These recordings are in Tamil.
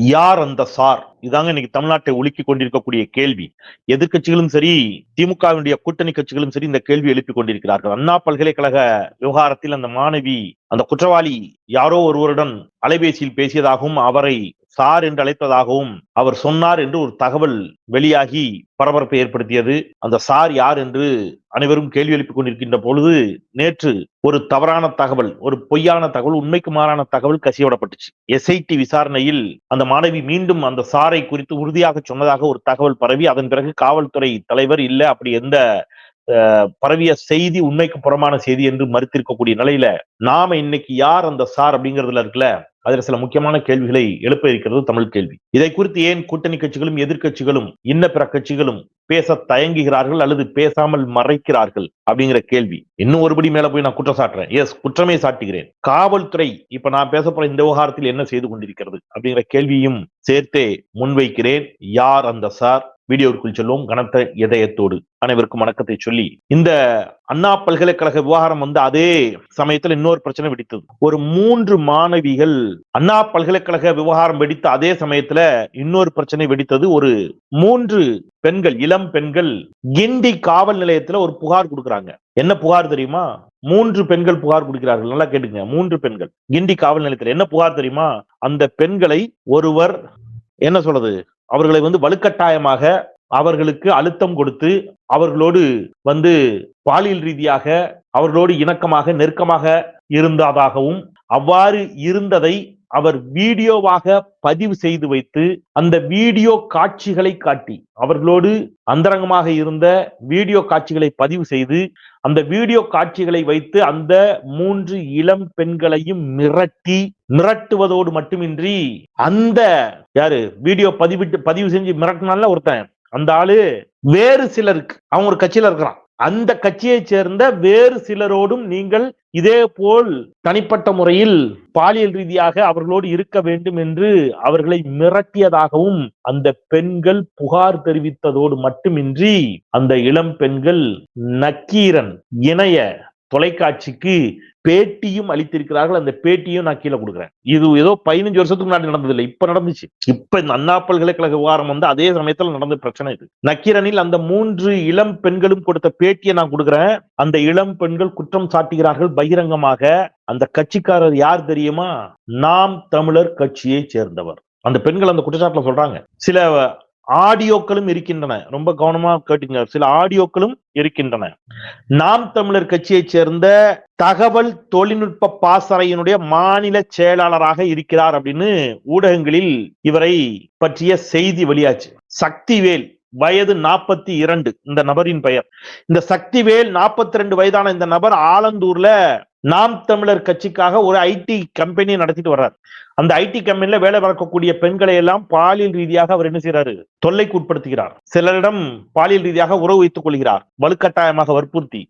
யார் அந்த சார்? இதாங்க இன்னைக்கு தமிழ்நாட்டை உலுக்கி கொண்டிருக்கக்கூடிய கேள்வி. எதிர்கட்சிகளும் சரி திமுகவினுடைய கூட்டணி கட்சிகளும் சரி இந்த கேள்வி எழுப்பி கொண்டிருக்கிறார்கள். அண்ணா பல்கலைக்கழக விவகாரத்தில் அந்த மாணவி அந்த குற்றவாளி யாரோ ஒருவருடன் அலைபேசியில் பேசியதாகவும் அவரை சார் என்று அழைத்ததாகவும் அவர் சொன்னார் என்று ஒரு தகவல் வெளியாகி பரபரப்பை ஏற்படுத்தியது. அந்த சார் யார் என்று அனைவரும் கேள்வி எழுப்பிக் கொண்டிருக்கின்ற பொழுது நேற்று ஒரு தவறான தகவல் ஒரு பொய்யான தகவல் உண்மைக்கு மாறான தகவல் கசியவிடப்பட்டுச்சு எஸ்ஐடி விசாரணையில் அந்த மாணவி மீண்டும் அந்த சாரை குறித்து உறுதியாக சொன்னதாக ஒரு தகவல் பரவி அதன் பிறகு காவல்துறை தலைவர் இல்ல அப்படி எந்த பரவிய செய்தி உண்மைக்கு புறமான செய்தி என்று மறுத்திருக்கக்கூடிய நிலையில நாம இன்னைக்கு யார் அந்த சார் அப்படிங்கிறதுல இருக்குல்ல அதில் சில முக்கியமான கேள்விகளை எழுப்ப இருக்கிறது தமிழ் கேள்வி. இதை குறித்து ஏன் கூட்டணி கட்சிகளும் எதிர்கட்சிகளும் இன்ன பிற கட்சிகளும் பேச தயங்குகிறார்கள் அல்லது பேசாமல் மறைக்கிறார்கள் அப்படிங்கிற கேள்வி. இன்னும் ஒருபடி மேல போய் நான் குற்றம் சாட்டுறேன். எஸ் குற்றமே சாட்டுகிறேன். காவல்துறை இப்ப நான் பேச போற இந்த விவகாரத்தில் என்ன செய்து கொண்டிருக்கிறது அப்படிங்கிற கேள்வியும் சேர்த்தே முன்வைக்கிறேன். யார் அந்த சார்? வீடியோவுக்குள் செல்வோம். கனத்த இதயத்தோடு அனைவருக்கும் வணக்கத்தை சொல்லி இந்த அண்ணா பல்கலைக்கழக விவகாரம் வந்து அதே சமயத்துல இன்னொரு பிரச்சனை வெடித்தது. ஒரு மூன்று மாணவிகள் அண்ணா பல்கலைக்கழக விவகாரம் வெடித்த அதே சமயத்துல இன்னொரு பிரச்சனை வெடித்தது. ஒரு மூன்று பெண்கள் இளம் பெண்கள் கிண்டி காவல் நிலையத்துல ஒரு புகார் கொடுக்குறாங்க. என்ன புகார் தெரியுமா? மூன்று பெண்கள் புகார் கொடுக்கிறார்கள். நல்லா கேட்டுங்க. மூன்று பெண்கள் கிண்டி காவல் நிலையத்துல என்ன புகார் தெரியுமா? அந்த பெண்களை ஒருவர் என்ன சொல்றது? அவர்களை வந்து வலுக்கட்டாயமாக அவர்களுக்கு அழுத்தம் கொடுத்து அவர்களோடு வந்து பாலியல் ரீதியாக அவர்களோடு இணக்கமாக நெருக்கமாக இருந்ததாகவும் அவ்வாறு இருந்ததை அவர் வீடியோவாக பதிவு செய்து வைத்து அந்த வீடியோ காட்சிகளை காட்டி அவர்களோடு அந்தரங்கமாக இருந்த வீடியோ காட்சிகளை பதிவு செய்து அந்த வீடியோ காட்சிகளை வைத்து அந்த மூன்று இளம் பெண்களையும் மிரட்டி மிரட்டுவதோடு மட்டுமின்றி அந்த யாரு வீடியோ பதிவிட்டு பதிவு செஞ்சு மிரட்டினால ஒருத்தன்? அந்த ஆளு வேறு சிலருக்கு அவங்க ஒரு கட்சியில இருக்கிறான். அந்த கட்சியை சேர்ந்த வேறு சிலரோடும் நீங்கள் இதே போல் தனிப்பட்ட முறையில் பாலியல் ரீதியாக அவர்களோடு இருக்க வேண்டும் என்று அவர்களை மிரட்டியதாகவும் அந்த பெண்கள் புகார் தெரிவித்ததோடு மட்டுமின்றி அந்த இளம் பெண்கள் நக்கீரன் இணைய தொலைக்காட்சிக்கு பேட்டியும் அளித்திருக்கிறார்கள். அந்த பேட்டியும் நான் கீழே கொடுக்குறேன். இது ஏதோ பதினஞ்சு வருஷத்துக்கு முன்னாடி நடந்தது இல்லை இப்ப நடந்துச்சு. இப்ப இந்த அண்ணா பல்கலைக்கழக விவகாரம் வந்து அதே சமயத்துல நடந்த பிரச்சனை இது. நக்கீரனில் அந்த மூன்று இளம் பெண்களும் கொடுத்த பேட்டியை நான் கொடுக்குறேன். அந்த இளம் பெண்கள் குற்றம் சாட்டுகிறார்கள் பகிரங்கமாக. அந்த கட்சிக்காரர் யார் தெரியுமா? நாம் தமிழர் கட்சியை சேர்ந்தவர். அந்த பெண்கள் அந்த குற்றச்சாட்டுல சொல்றாங்க. சில ஆடியோக்களும் இருக்கின்றன. ரொம்ப கவனமா கேட்டுங்க. சில ஆடியோக்களும் இருக்கின்றன. நாம் தமிழர் கட்சியைச் சேர்ந்த தகவல் தொழில்நுட்ப பாசறையினுடைய மாநில செயலாளராக இருக்கிறார் அப்படின்னு ஊடகங்களில் இவரை பற்றிய செய்தி வெளியாச்சு. சக்திவேல் வயது நாற்பத்தி இரண்டு. இந்த நபரின் பெயர். இந்த சக்திவேல் நாற்பத்தி ரெண்டு வயதான இந்த நபர் ஆலந்தூர்ல நாம் தமிழர் கட்சிக்காக ஒரு ஐடி கம்பெனி நடத்திட்டு வர்றார். அந்த ஐடி கம்பெனில வேலை பார்க்கக்கூடிய பெண்களை எல்லாம் பாலியல் ரீதியாக அவர் என்ன செய்யறாரு தொல்லைக்கு உட்படுத்துகிறார். சிலரிடம் பாலியல் ரீதியாக உறவு வைத்துக் கொள்கிறார். வலுக்கட்டாயமாக வற்புறுத்தி.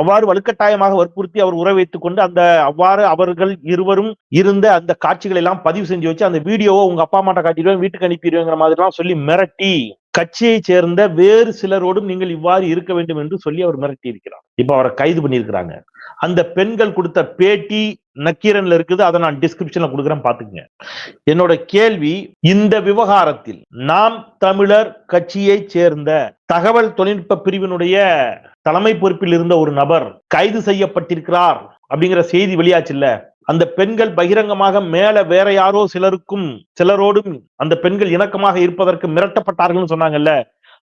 அவ்வாறு வலுக்கட்டாயமாக வற்புறுத்தி அவர் உறவு வைத்துக் கொண்டு அந்த அவ்வாறு அவர்கள் இருவரும் இருந்த அந்த காட்சிகளை எல்லாம் பதிவு செஞ்சு வச்சு அந்த வீடியோவை உங்க அப்பா அம்மாட்ட காட்டிடுவேன் வீட்டுக்கு அனுப்பிடுவேங்கிற மாதிரி எல்லாம் சொல்லி மிரட்டி கட்சியை சேர்ந்த வேறு சிலரோடும் நீங்கள் இவ்வாறு இருக்க வேண்டும் என்று சொல்லி அவர் மிரட்டி இருக்கிறார் இப்ப அவரை கைது பண்ணியிருக்கிறாங்க. அந்த பெண்கள் கொடுத்த பேட்டி நக்கீரன்ல இருக்குது. அதை நான் டிஸ்கிரிப்ஷன்ல கொடுக்குறேன் பாத்துக்கங்க என்னோட கேள்வி இந்த விவகாரத்தில் நாம் தமிழர் கட்சியை சேர்ந்த தகவல் தொழில்நுட்ப பிரிவினுடைய தலைமை பொறுப்பில் இருந்த ஒரு நபர் கைது செய்யப்பட்டிருக்கிறார் அப்படிங்கிற செய்தி வெளியாச்சு இல்ல. அந்த பெண்கள் பகிரங்கமாக மேல வேற யாரோ சிலருக்கும் சிலரோடும் அந்த பெண்கள் இணக்கமாக இருப்பதற்கு மிரட்டப்பட்டார்கள்னு சொன்னாங்கல்ல.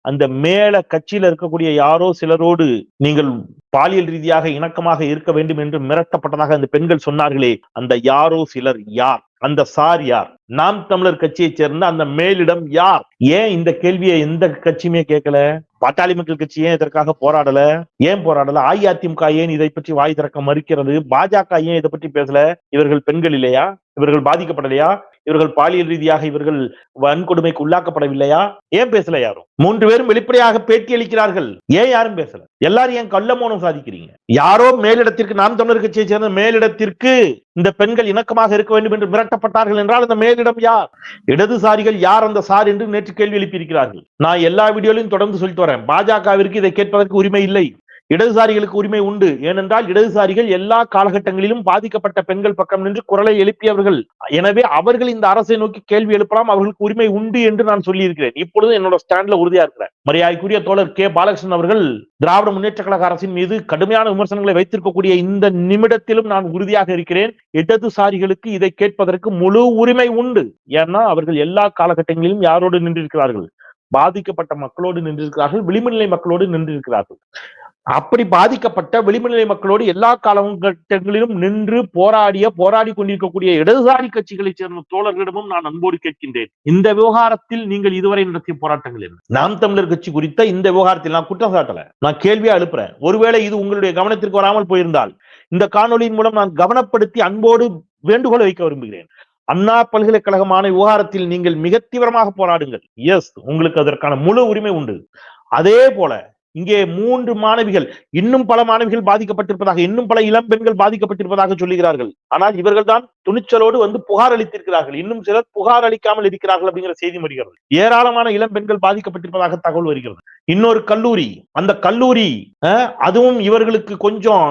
அந்த மேல கட்சியில இருக்கக்கூடிய யாரோ சிலரோடு நீங்கள் பாலியல் ரீதியாக இணக்கமாக இருக்க வேண்டும் என்று மிரட்டப்பட்டதாக அந்த பெண்கள் சொன்னார்களே. அந்த யாரோ சிலர் யார்? அந்த சார் யார்? நாம் தமிழர் கட்சியைச் சேர்ந்த அந்த மேலிடம் யார்? ஏன் இந்த கேள்வியை எந்த கட்சியுமே கேட்கல? பாட்டாளி மக்கள் கட்சி ஏன் இதற்காக போராடல? ஏன் போராடல? அஇஅதிமுக ஏன் இதை பற்றி வாய் திறக்க மறுக்கிறது? பாஜக ஏன் இதை பற்றி பேசல? இவர்கள் பெண்கள் இல்லையா? இவர்கள் பாதிக்கப்படலையா? இவர்கள் பாலியல் ரீதியாக இவர்கள் வன்கொடுமைக்கு உள்ளாக்கப்படவில்லையா? ஏன் பேசல யாரும்? மூன்று பேரும் வெளிப்படையாக பேட்டி அளிக்கிறார்கள். ஏன் யாரும் பேசல? எல்லாரும் ஏன் கள்ள மௌனம் சாதிக்கிறீங்க? யாரோ மேலிடத்திற்கு நாம் தமிழர் கட்சியை சேர்ந்த மேலிடத்திற்கு இந்த பெண்கள் இணக்கமாக இருக்க வேண்டும் என்று மிரட்டப்பட்டார்கள் என்றால் அந்த மேலிடம் யார்? இடதுசாரிகள் யார் அந்த சார் என்று நேற்று கேள்வி எழுப்பியிருக்கிறார்கள். நான் எல்லா வீடியோலையும் தொடர்ந்து சொல்லிட்டு வரேன். பாஜகவிற்கு இதை கேட்பதற்கு உரிமை இல்லை. இடதுசாரிகளுக்கு உரிமை உண்டு. ஏனென்றால் இடதுசாரிகள் எல்லா காலகட்டங்களிலும் பாதிக்கப்பட்ட பெண்கள் பக்கம் நின்று குரலை எழுப்பியவர்கள். எனவே அவர்கள் இந்த அரசை நோக்கி கேள்வி எழுப்பலாம் அவர்களுக்கு உரிமை உண்டு என்று நான் சொல்லியிருக்கிறேன். இப்பொழுது என்னோட ஸ்டாண்ட்ல உறுதியா இருக்கிறேன். மரியாதைக்குரிய தோழர் கே. பாலகிருஷ்ணன் அவர்கள் திராவிட முன்னேற்ற கழக அரசின் மீது கடுமையான விமர்சனங்களை வைத்திருக்கக்கூடிய இந்த நிமிடத்திலும் நான் உறுதியாக இருக்கிறேன். இடதுசாரிகளுக்கு இதை கேட்பதற்கு முழு உரிமை உண்டு. ஏன்னா அவர்கள் எல்லா காலகட்டங்களிலும் யாரோடு நின்றிருக்கிறார்கள்? பாதிக்கப்பட்ட மக்களோடு நின்றிருக்கிறார்கள் விளிம்புநிலை மக்களோடு நின்றிருக்கிறார்கள். அப்படி பாதிக்கப்பட்ட விளிம்புநிலை மக்களோடு எல்லா காலகட்டங்களிலும் நின்று போராடிய போராடி கொண்டிருக்கக்கூடிய இடதுசாரி கட்சிகளைச் சேர்ந்த தோழர்களிடமும் நான் அன்போடு கேட்கின்றேன். இந்த விவகாரத்தில் நீங்கள் இதுவரை நடத்திய போராட்டங்கள் என்ன? நாம் தமிழர் கட்சி குறித்த இந்த விவகாரத்தில் நான் குற்றம் சாட்டல. நான் கேள்வியா எழுப்புறேன். ஒருவேளை இது உங்களுடைய கவனத்திற்கு வராமல் போயிருந்தால் இந்த காணொலியின் மூலம் நான் கவனப்படுத்தி அன்போடு வேண்டுகோள் வைக்க விரும்புகிறேன். அண்ணா பல்கலைக்கழகமான விவகாரத்தில் நீங்கள் மிக தீவிரமாக போராடுங்கள். எஸ் உங்களுக்கு அதற்கான முழு உரிமை உண்டு. அதே போல இங்கே மூன்று மாணவிகள் இன்னும் பல மாணவிகள் பாதிக்கப்பட்டிருப்பதாக இன்னும் பல இளம் பெண்கள் பாதிக்கப்பட்டிருப்பதாக சொல்லுகிறார்கள். ஆனால் இவர்கள் தான் துணிச்சலோடு வந்து புகார் அளித்திருக்கிறார்கள். இன்னும் சிலர் புகார் அளிக்காமல் இருக்கிறார்கள் அப்படிங்கிற செய்தி வருகிறது. ஏராளமான இளம் பெண்கள் பாதிக்கப்பட்டிருப்பதாக தகவல் வருகிறது. இன்னொரு கல்லூரி அந்த கல்லூரி அதுவும் இவர்களுக்கு கொஞ்சம்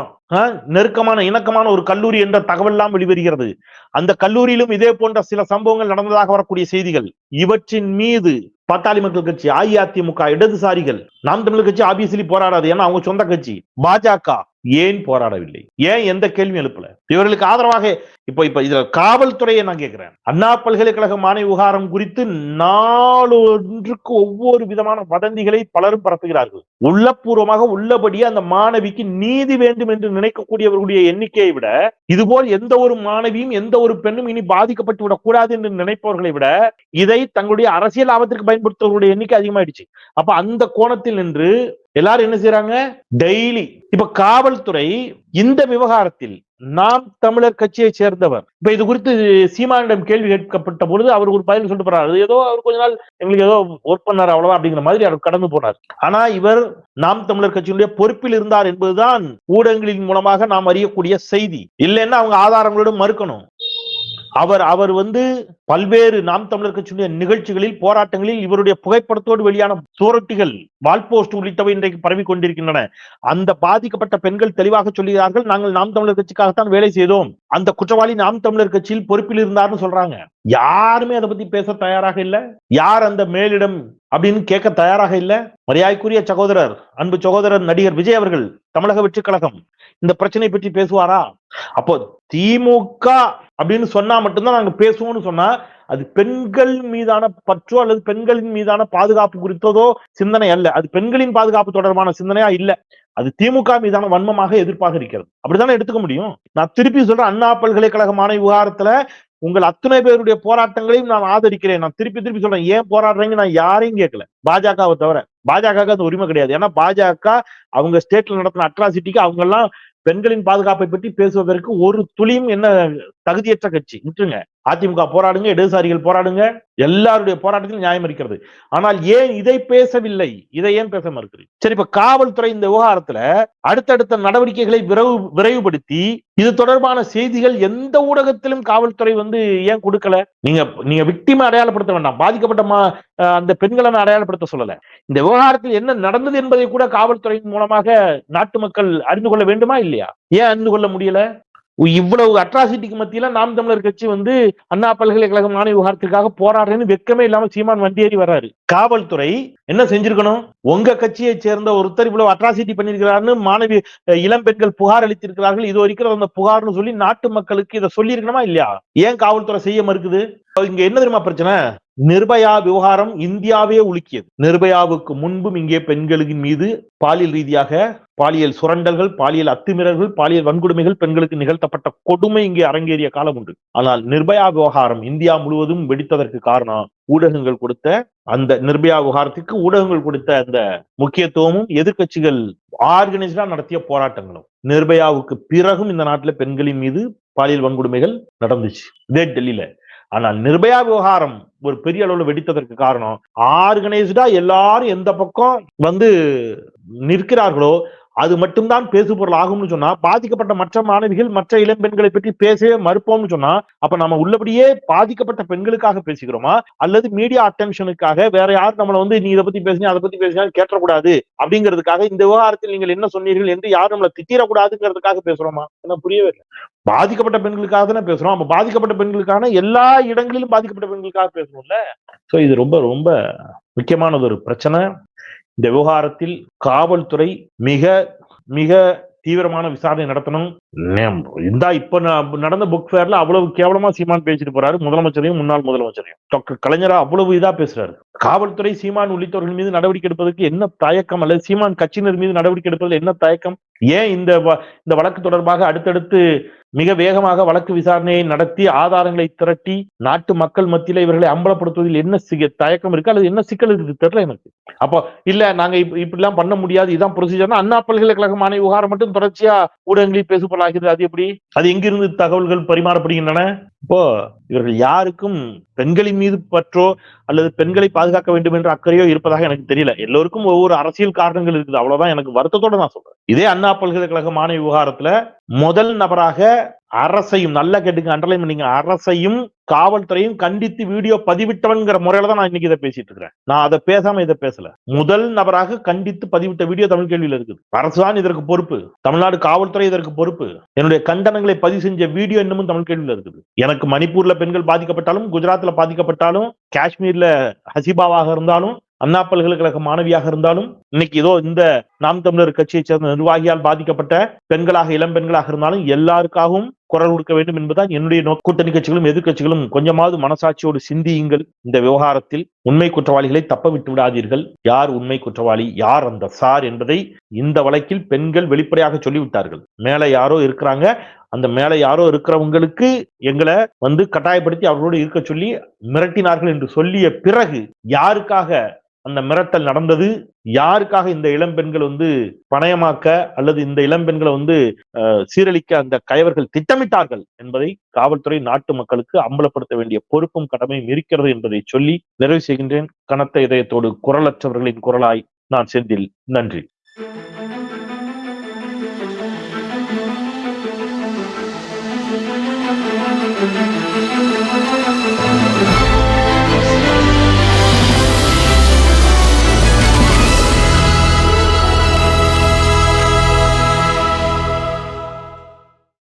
நெருக்கமான இணக்கமான ஒரு கல்லூரி என்ற தகவல் எல்லாம் வெளிவருகிறது. அந்த கல்லூரியிலும் இதே போன்ற சில சம்பவங்கள் நடந்ததாக வரக்கூடிய செய்திகள். இவற்றின் மீது பாட்டாளி மக்கள் கட்சி அஇஅதிமுக இடதுசாரிகள் நாம் தமிழர் கட்சி ஆபியஸ்லி போராடாது. ஏன்னா அவங்க சொந்த கட்சி. பாஜக ஏன் போராடவில்லை? ஏன் எந்த கேள்வியும் எழுப்பல? இவர்களுக்கு ஆதரவாக இப்ப இப்ப இதுல காவல்துறையை நான் கேட்கிறேன். அண்ணா பல்கலைக்கழக மாணவி விவகாரம் குறித்து நாளொன்றுக்கு ஒவ்வொரு விதமான வதந்திகளை பலரும் பரப்புகிறார்கள். உள்ளபூர்வமாக உள்ளபடியே அந்த மாணவிக்கு நீதி வேண்டும் என்று நினைக்கக்கூடியவர்களுடைய எண்ணிக்கையை விட இதுபோல் எந்த ஒரு மாணவியும் எந்த ஒரு பெண்ணும் இனி பாதிக்கப்பட்டு விடக்கூடாது என்று நினைப்பவர்களை விட இதை தங்களுடைய அரசியல் லாபத்திற்கு பயன்படுத்துவர்களுடைய எண்ணிக்கை அதிகமாயிடுச்சு. அப்ப அந்த கோணத்தில் நின்று எல்லாரும் என்ன செய்யறாங்க டெய்லி இப்ப காவல்துறை இந்த விவகாரத்தில் நாம் தமிழர் கட்சியை சேர்ந்தவர். இப்ப இது குறித்து சீமானிடம் கேள்வி கேட்கப்பட்ட பொழுது அவர் ஒரு பதில் சொல்லிட்டு போறாரு. ஏதோ அவர் கொஞ்ச நாள் எங்களுக்கு ஏதோ ஒர்க் பண்ணார் அவ்வளவா அப்படிங்கிற மாதிரி அவர் கடந்து போனார். ஆனா இவர் நாம் தமிழர் கட்சியினுடைய பொறுப்பில் இருந்தார் என்பதுதான் ஊடகங்களின் மூலமாக நாம் அறியக்கூடிய செய்தி. இல்லைன்னா அவங்க ஆதாரங்களோடு மறுக்கணும். அவர் அவர் வந்து பல்வேறு நாம் தமிழர் கட்சியுடைய நிகழ்ச்சிகளில் போராட்டங்களில் இவருடைய புகைப்படத்தோடு வெளியான சூரட்டிகள் வால்போஸ்ட் உள்ளிட்டவை இன்றைக்கு பரவி கொண்டிருக்கின்றன. அந்த பாதிக்கப்பட்ட பெண்கள் தெளிவாக சொல்லுகிறார்கள் நாங்கள் நாம் தமிழர் கட்சிக்காகத்தான் வேலை செய்தோம். அந்த குற்றவாளி நாம் தமிழர் கட்சியில் பொறுப்பில் இருந்தார்னு சொல்றாங்க. யாருமே அதை பத்தி பேச தயாராக இல்ல. யார் அந்த மேலிடம் அப்படின்னு கேட்க தயாராக இல்லை. மரியாதைக்குரிய சகோதரர் அன்பு சகோதரர் நடிகர் விஜய் அவர்கள் தமிழக வெற்றி கழகம் இந்த பிரச்சனை பற்றி பேசுவாரா? அப்போ திமுக அப்படின்னு சொன்னா மட்டும்தான் நாங்க பேசுவோம்னு சொன்னா அது பெண்கள் மீதான பற்றோ அல்லது பெண்களின் மீதான பாதுகாப்பு குறித்ததோ சிந்தனை அல்ல. அது பெண்களின் பாதுகாப்பு தொடர்பான சிந்தனையா இல்ல. அது திமுக மீதான வன்மமாக எதிர்ப்பாக இருக்கிறது அப்படித்தானே எடுத்துக்க முடியும்? நான் திருப்பி சொல்றேன் அண்ணா பல்கலைக்கழக மாணவி விவகாரத்துல உங்கள் அத்தனை பேருடைய போராட்டங்களையும் நான் ஆதரிக்கிறேன். நான் திருப்பி திருப்பி சொல்றேன். ஏன் போராடுறீங்க நான் யாரையும் கேட்கல. பாஜகவை தவிர. பாஜக அந்த உரிமை கிடையாது. ஏன்னா பாஜக அவங்க ஸ்டேட்ல நடத்தின அட்ராசிட்டிக்கு அவங்க எல்லாம் பெண்களின் பாதுகாப்பை பற்றி பேசுவதற்கு ஒரு துளியும் என்ன தகுதியற்ற கட்சி. விட்டுருங்க. அதிமுக போராடுங்க இடதுசாரிகள் போராடுங்க. எல்லாருடைய போராட்டத்திலும் நியாயம் இருக்கிறது. ஆனால் ஏன் இதை பேசவில்லை? இதை ஏன் பேச மறுக்கிறீங்க சரி இப்ப காவல்துறை இந்த விவகாரத்துல அடுத்தடுத்த நடவடிக்கைகளை விரைவு விரைவுபடுத்தி இது தொடர்பான செய்திகள் எந்த ஊடகத்திலும் காவல்துறை வந்து ஏன் கொடுக்கல? நீங்க நீங்க விக்டிமை அடையாளப்படுத்த வேண்டாம். பாதிக்கப்பட்ட மா அந்த பெண்களை நான் அடையாளப்படுத்த சொல்லல. இந்த விவகாரத்தில் என்ன நடந்தது என்பதை கூட காவல்துறையின் மூலமாக நாட்டு மக்கள் அறிந்து கொள்ள வேண்டுமா இல்லையா? ஏன் அறிந்து கொள்ள முடியல? இவ்வளவு அட்ராசிட்டிக்கு மத்தியில நாம் தமிழர் கட்சி வந்து அண்ணா பல்கலைக்கழக மாணவி விவகாரத்துக்காக போராடுறேன்னு வெக்கமே இல்லாம சீமான் வண்டியேறி வர்றாரு. காவல்துறை என்ன செஞ்சிருக்கணும்? உங்க கட்சியை சேர்ந்த ஒருத்தர் இவ்வளவு அட்ராசிட்டி பண்ணிருக்கிறாருன்னு மாணவி இளம் பெண்கள் புகார் அளித்திருக்கிறார்கள். இது வரைக்கும் அந்த புகார்னு சொல்லி நாட்டு மக்களுக்கு இதை சொல்லி இருக்கணுமா இல்லையா? ஏன் காவல்துறை செய்ய மறுக்குது? இங்க என்ன தெரியுமா பிரச்சனை? நிர்பயா விவகாரம் இந்தியாவே உலுக்கியது. நிர்பயாவுக்கு முன்பும் இங்கே பெண்களின் மீது பாலியல் ரீதியாக பாலியல் சுரண்டல்கள் பாலியல் அத்துமீறல்கள் பாலியல் வன்கொடுமைகள் பெண்களுக்கு நிகழ்த்தப்பட்ட கொடுமை இங்கே அரங்கேறிய காலம் உண்டு. ஆனால் நிர்பயா விவகாரம் இந்தியா முழுவதும் வெடித்ததற்கு காரணம் ஊடகங்கள் கொடுத்த அந்த நிர்பயா விவகாரத்துக்கு ஊடகங்கள் கொடுத்த அந்த முக்கியத்துவமும் எதிர்க்கட்சிகள் ஆர்கனைஸ்டா நடத்திய போராட்டங்களும். நிர்பயாவுக்கு பிறகும் இந்த நாட்டுல பெண்களின் மீது பாலியல் வன்கொடுமைகள் நடந்துச்சு. இதே டெல்லியில. ஆனால் நிர்பயா விவகாரம் ஒரு பெரிய அளவுல வெடித்ததற்கு காரணம் ஆர்கனைஸ்டா எல்லாரும் எந்த பக்கம் வந்து நிற்கிறார்களோ அது மட்டும்தான் பேசு பொருள் ஆகும்னு சொன்னா பாதிக்கப்பட்ட மற்ற மாணவிகள் மற்ற இளம்பெண்களை பற்றி பேசவே மறுப்போம்னு சொன்னா அப்ப நம்ம உள்ளபடியே பாதிக்கப்பட்ட பெண்களுக்காக பேசிக்கிறோமா அல்லது மீடியா அட்டென்ஷனுக்காக வேற யார் நம்மள வந்து நீ இதை பத்தி பேசுங்க அதை பத்தி பேசினா கேட்டக்கூடாது அப்படிங்கிறதுக்காக இந்த விவகாரத்தில் நீங்கள் என்ன சொன்னீர்கள் என்று யாரும் நம்மளை திட்டிடக்கூடாதுங்கிறதுக்காக பேசுறோமா? என்ன புரியவே இல்லை. பாதிக்கப்பட்ட பெண்களுக்காக தானே பேசுறோம். அப்ப பாதிக்கப்பட்ட பெண்களுக்கான எல்லா இடங்களிலும் பாதிக்கப்பட்ட பெண்களுக்காக பேசணும்ல சோ இது ரொம்ப ரொம்ப முக்கியமானது ஒரு பிரச்சனை. இந்த விவகாரத்தில் காவல்துறை மிக மிக தீவிரமான விசாரணை நடத்தணும். இந்தா இப்ப நடந்த புக் ஃபேர்ல அவ்வளவு கேவலமா சீமான் பேசிட்டு போறாரு. முதலமைச்சரையும் முன்னாள் முதலமைச்சரையும். டாக்டர் கலைஞரா அவ்வளவு இதா பேசுறாரு. காவல்துறை சீமான் உள்ளிட்டவர்கள் மீது நடவடிக்கை எடுப்பதற்கு என்ன தயக்கம்? அல்லது சீமான் கட்சியினர் மீது நடவடிக்கை எடுப்பதில் என்ன தயக்கம்? ஏன் இந்த இந்த வழக்கு தொடர்பாக அடுத்தடுத்து மிக வேகமாக வழக்கு விசாரணையை நடத்தி ஆதாரங்களை திரட்டி நாட்டு மக்கள் மத்தியில இவர்களை அம்பலப்படுத்துவதில் என்ன தயக்கம் இருக்கு? அல்லது என்ன சிக்கல் இருக்கு? தெரியல எனக்கு. அப்போ இல்ல நாங்க இப்படி எல்லாம் பண்ண முடியாது. இதான் ப்ரொசீஜர்னா அண்ணா பல்கலைக்கழக மாணவி விவகாரம் மட்டும் தொடர்ச்சியா ஊடகங்களில் பேசுபொருளாகிறது அது எப்படி? அது எங்கிருந்து தகவல்கள் பரிமாறப்படுகின்றன? இப்போ இவர்கள் யாருக்கும் பெண்களின் மீது பற்றோ அல்லது பெண்களை பாதுகாக்க வேண்டும் என்ற அக்கறையோ இருப்பதாக எனக்கு தெரியல. எல்லோருக்கும் ஒவ்வொரு அரசியல் காரணங்கள் இருக்குது. அவ்வளவுதான் எனக்கு வருத்தத்தோட நான் சொல்றேன். இதே அண்ணா பல்கலைக்கழக மாணவி விவகாரத்துல முதல் நபராக அரசையும் நல்லா கேட்டுங்க அண்டர்லைன் பண்ணீங்க. அரசையும் காவல்துறையும் கண்டித்து வீடியோ பதிவிட்டவன்கிற முறையில தான் நான் இன்னைக்கு இதை பேசிட்டு இருக்கிறேன். நான் அதை பேசாம இதை பேசல. முதல் நபராக கண்டித்து பதிவிட்ட வீடியோ தமிழ் கேள்வியில் இருக்குது. அரசுதான் இதற்கு பொறுப்பு. தமிழ்நாடு காவல்துறை இதற்கு பொறுப்பு. என்னுடைய கண்டனங்களை பதிவு செஞ்ச வீடியோ இன்னமும் தமிழ் கேள்வியில் இருக்குது. எனக்கு மணிப்பூர்ல பெண்கள் பாதிக்கப்பட்டாலும் குஜராத்ல பாதிக்கப்பட்டாலும் காஷ்மீர்ல ஹசிபாவாக இருந்தாலும் அண்ணா பல்கலைக்கழக மாணவியாக இருந்தாலும் இன்னைக்கு ஏதோ இந்த நாம் தமிழர் கட்சியை சேர்ந்த நிர்வாகியால் பாதிக்கப்பட்ட பெண்களாக இளம் பெண்களாக இருந்தாலும் எல்லாருக்காகவும் குரல் கொடுக்க வேண்டும் என்பதுதான் என்னுடைய கூட்டணி கட்சிகளும் எதிர்க்கட்சிகளும் கொஞ்சமாவது மனசாட்சியோடு சிந்தியுங்கள். இந்த விவகாரத்தில் உண்மை குற்றவாளிகளை தப்ப விட்டு விடாதீர்கள். யார் உண்மை குற்றவாளி? யார் அந்த சார் என்பதை இந்த வழக்கில் பெண்கள் வெளிப்படையாக சொல்லிவிட்டார்கள். மேல யாரோ இருக்கிறாங்க. அந்த மேல யாரோ இருக்கிறவங்களுக்கு எங்களை வந்து கட்டாயப்படுத்தி அவர்களோடு இருக்க சொல்லி மிரட்டினார்கள் என்று சொல்லிய பிறகு யாருக்காக அந்த மிரட்டல் நடந்தது. யாருக்காக இந்த இளம்பெண்கள் வந்து பணயமாக்க அல்லது இந்த இளம்பெண்களை வந்து சீரழிக்க அந்த கயவர்கள் திட்டமிட்டார்கள் என்பதை காவல்துறை நாட்டு மக்களுக்கு அம்பலப்படுத்த வேண்டிய பொறுப்பும் கடமையும் இருக்கிறது என்பதை சொல்லி நிறைவு செய்கின்றேன். கனத்த இதயத்தோடு குரலற்றவர்களின் குரலாய் நான் செந்தில். நன்றி.